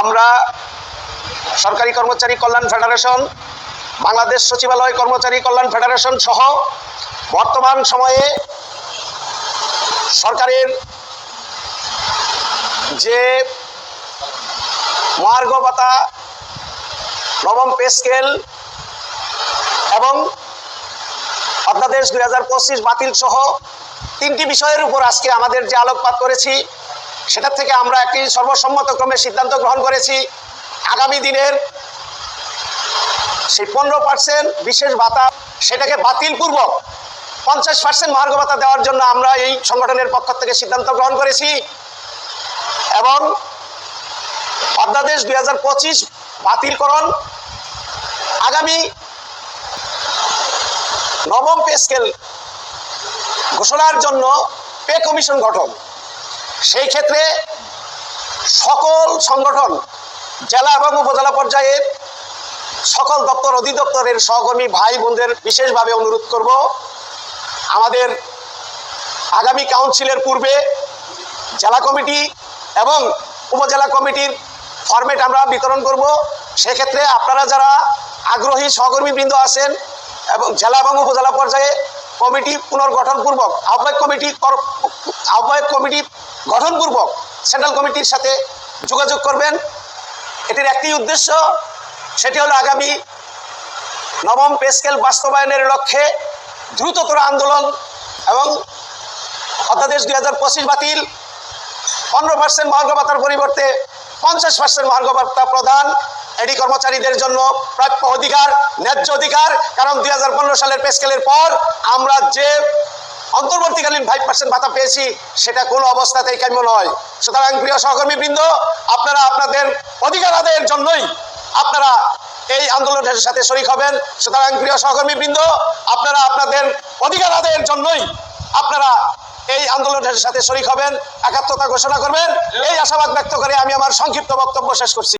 আমরা সরকারি কর্মচারী কল্যাণ ফেডারেশন, বাংলাদেশ সচিবালয় কর্মচারী কল্যাণ ফেডারেশন সহ বর্তমান সময়ে সরকারের যে ভাতা, নবম পে স্কেল এবং অধ্যাদেশ দুই হাজার পঁচিশ বাতিল সহ তিনটি বিষয়ের উপর আজকে আমাদের যে আলোকপাত করেছি সেটার থেকে আমরা একটি সর্বসম্মতক্রমে সিদ্ধান্ত গ্রহণ করেছি। আগামী দিনের সেই পনেরো পার্সেন্ট বিশেষ ভাতা সেটাকে বাতিল পূর্বক পঞ্চাশ পার্সেন্ট মহার্ঘ ভাতা দেওয়ার জন্য আমরা এই সংগঠনের পক্ষ থেকে সিদ্ধান্ত গ্রহণ করেছি এবং অধ্যাদেশ দুই হাজার পঁচিশ বাতিলকরণ আগামী নবম পে স্কেল ঘোষণার জন্য পে কমিশন গঠন। সেই ক্ষেত্রে সকল সংগঠন, জেলা এবং উপজেলা পর্যায়ে সকল দপ্তর, অধিদপ্তরের সহকর্মী ভাই বোনদের বিশেষভাবে অনুরোধ করব, আমাদের আগামী কাউন্সিলের পূর্বে জেলা কমিটি এবং উপজেলা কমিটির ফরম্যাট আমরা বিতরণ করব। সেক্ষেত্রে আপনারা যারা আগ্রহী সহকর্মীবৃন্দ আছেন এবং জেলা এবং উপজেলা পর্যায়ে কমিটি পুনর্গঠনপূর্বক আহ্বায়ক কমিটি আহ্বায়ক কমিটি গঠনপূর্বক সেন্ট্রাল কমিটির সাথে যোগাযোগ করবেন। এটির একটি উদ্দেশ্য, সেটি হলো আগামী নবম পে স্কেল বাস্তবায়নের লক্ষ্যে দ্রুততর আন্দোলন এবং অধ্যাদেশ দুই হাজার পঁচিশ বাতিল, পনেরো পার্সেন্ট মহার্ঘ ভাতার পরিবর্তে পঞ্চাশ পার্সেন্ট মহার্ঘ ভাতা প্রদান। এডি কর্মচারীদের জন্য প্রাপ্য অধিকার, ন্যায্য অধিকার, কারণ দুই হাজার পনেরো সালের পেস্কেলের পর আমরা যে অন্তর্বর্তীকালীন ফাইভ পার্সেন্ট ভাতা পেয়েছি, সেটা কোনো অবস্থাতেই কাম্য নয়। সুতরাং প্রিয় সহকর্মীবৃন্দ, আপনারা আপনাদের অধিকার আদায়ের জন্যই আপনারা এই আন্দোলনের সাথে শরিক হবেন। সুতরাং প্রিয় সহকর্মীবৃন্দ, আপনারা আপনাদের অধিকার আদায়ের জন্যই আপনারা এই আন্দোলনের সাথে শরিক হবেন, একাত্মতা ঘোষণা করবেন। এই আশাবাদ ব্যক্ত করে আমি আমার সংক্ষিপ্ত বক্তব্য শেষ করছি।